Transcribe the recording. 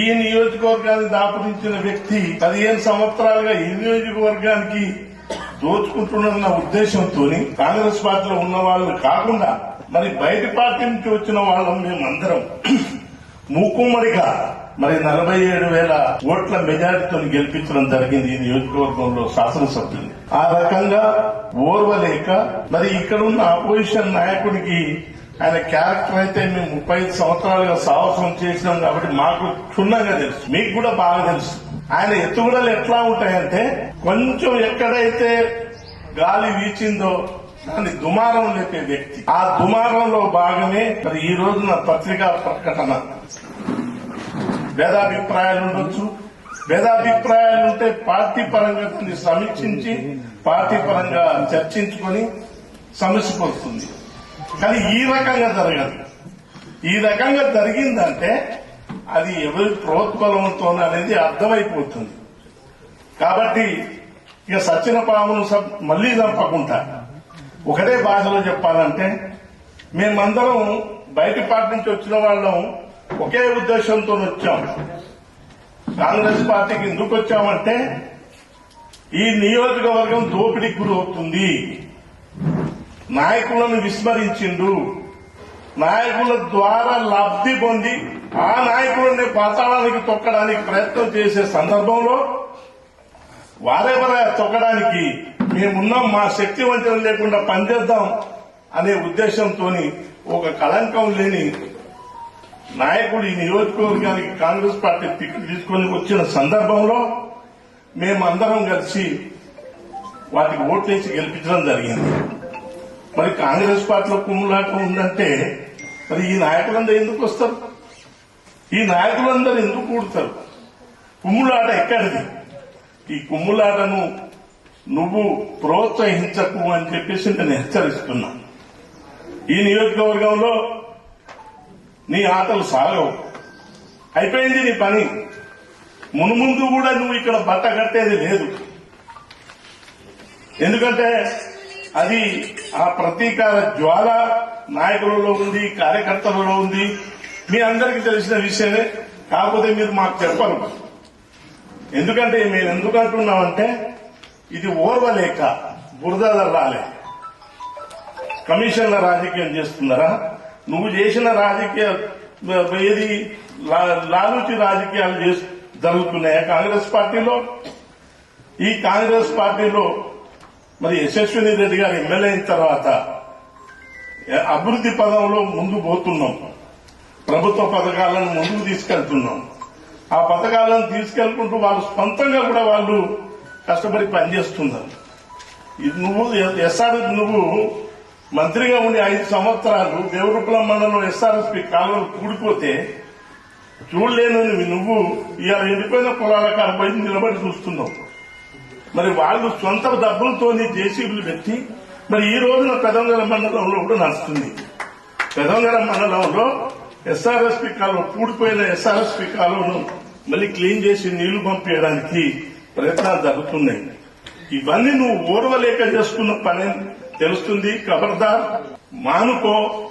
ఈ నియోజకవర్గాన్ని దాపరించిన వ్యక్తి పదిహేను సంవత్సరాలుగా ఈ నియోజకవర్గానికి దోచుకుంటున్న ఉద్దేశంతో కాంగ్రెస్ పార్టీలో ఉన్న వాళ్ళు కాకుండా మరి బయట పార్టీ నుంచి వచ్చిన వాళ్ళం మేమందరం. మూకుమ్మడిగా మరి నలభై ఏడు వేల ఓట్ల మెజారిటీతో గెలిపించడం జరిగింది ఈ నియోజకవర్గంలో శాసనసభ్యులు. ఆ రకంగా ఓర్వలేక మరి ఇక్కడ ఉన్న అపోజిషన్ నాయకుడికి ఆయన క్యారెక్టర్ అయితే మేము ముప్పై ఐదు సంవత్సరాలుగా సాహసం చేసినాం కాబట్టి మాకు క్షుణ్ణంగా తెలుసు. మీకు కూడా బాగా తెలుసు. ఆయన ఎత్తుగడలు ఎట్లా ఉంటాయంటే కొంచెం ఎక్కడైతే గాలి వీచిందో దాన్ని దుమారం లేపే వ్యక్తి. ఆ దుమారంలో భాగమే మరి ఈ రోజున పత్రికా ప్రకటన. భేదాభిప్రాయాలు ఉండొచ్చు. భేదాభిప్రాయాలు ఉంటే పార్టీ పరంగా దాన్ని సమీక్షించి పార్టీ పరంగా చర్చించుకొని సమస్య వస్తుంది. కానీ ఈ రకంగా జరగదు. ఈ రకంగా జరిగిందంటే అది ఎవరి ప్రోత్బలంతో అనేది అర్థమైపోతుంది. కాబట్టి ఇక సచిన పామును సబ్- మళ్ళీ చంపకుండా ఒకటే భాషలో చెప్పాలంటే మేమందరం బయటి పార్టీ నుంచి వచ్చిన వాళ్ళం ఒకే ఉద్దేశంతో వచ్చాం. కాంగ్రెస్ పార్టీకి ఎందుకు వచ్చామంటే ఈ నియోజకవర్గం దోపిడీకి గురవుతుంది. నాయకులను విస్మరించిండు. నాయకుల ద్వారా లబ్ధి పొంది ఆ నాయకులని పాతాళానికి తొక్కడానికి ప్రయత్నం చేసే సందర్భంలో వారెవర తొక్కడానికి మేమున్నాం మా శక్తి వంచన లేకుండా పనిచేద్దాం అనే ఉద్దేశంతో ఒక కళంకం లేని నాయకుడు ఈ నియోజకవర్గానికి కాంగ్రెస్ పార్టీ టికెట్ తీసుకొని వచ్చిన సందర్భంలో మేమందరం కలిసి వాటికి ఓట్లేసి గెలిపించడం జరిగింది. మరి కాంగ్రెస్ పార్టీలో కుమ్ములాట ఉందంటే మరి ఈ నాయకులందరూ ఎందుకు వస్తారు? ఈ నాయకులందరూ ఎందుకు కూడతారు కుమ్ములాట ఎక్కడిది? ఈ కుమ్ములాటను నువ్వు ప్రోత్సహించకు అని చెప్పేసి నేను హెచ్చరిస్తున్నా. ఈ నియోజకవర్గంలో నీ ఆటలు సాగవు. అయిపోయింది నీ పని. మునుముందు కూడా నువ్వు ఇక్కడ బట్ట కట్టేది లేదు. ఎందుకంటే అది ఆ ప్రతీకార జ్వాల నాయకులలో ఉంది కార్యకర్తలలో ఉంది. మీ అందరికీ తెలిసిన విషయమే. కాకపోతే మీరు మాకు చెప్పను ఎందుకంటే మేము ఎందుకు అంటున్నామంటే ఇది ఓర్వలేక బురద రాలే. కమిషన్ల రాజకీయం చేస్తున్నారా? నువ్వు చేసిన రాజకీయ ఏది లా- లాలూచి రాజకీయాలు చేస్- జరుగుతున్నాయా కాంగ్రెస్ పార్టీలో? ఈ కాంగ్రెస్ పార్టీలో మరి యశస్విని రెడ్డి గారు ఎమ్మెల్యే అయిన తర్వాత అభివృద్ధి పదంలో ముందు పోతున్నాం. ప్రభుత్వ పథకాలను ముందుకు తీసుకెళ్తున్నాం. ఆ పథకాలను తీసుకెళ్తుంటూ వాళ్ళు సొంతంగా కూడా వాళ్ళు కష్టపడి పనిచేస్తున్నారు. ఇది నువ్వు ఎస్ఆర్ నువ్వు మంత్రిగా ఉండి ఐదు సంవత్సరాలు దేవరూపలం మండలం ఎస్ఆర్ఎస్పి కాలువలు కూడిపోతే చూడలేను నువ్వు ఇలా ఎండిపోయిన పొలాల కాడపోయి నిలబడి చూస్తున్నావు. మరి వాళ్ళు సొంత డబ్బులతోని జేసీబీలు పెట్టి మరి ఈ రోజున పెదంగల మండలంలో కూడా నడుస్తుంది. పెదంగల మండలంలో ఎస్ఆర్ఎస్పి కాలువ కూడిపోయిన ఎస్ఆర్ఎస్పి కాలువను మళ్ళీ క్లీన్ చేసి నీళ్ళు పంపించడానికి ప్రయత్నాలు జరుగుతున్నాయి. ఇవన్నీ నువ్వు ఓర్వలేక చేసుకున్న పని తెలుస్తుంది. ఖబర్దార్ మానుకో.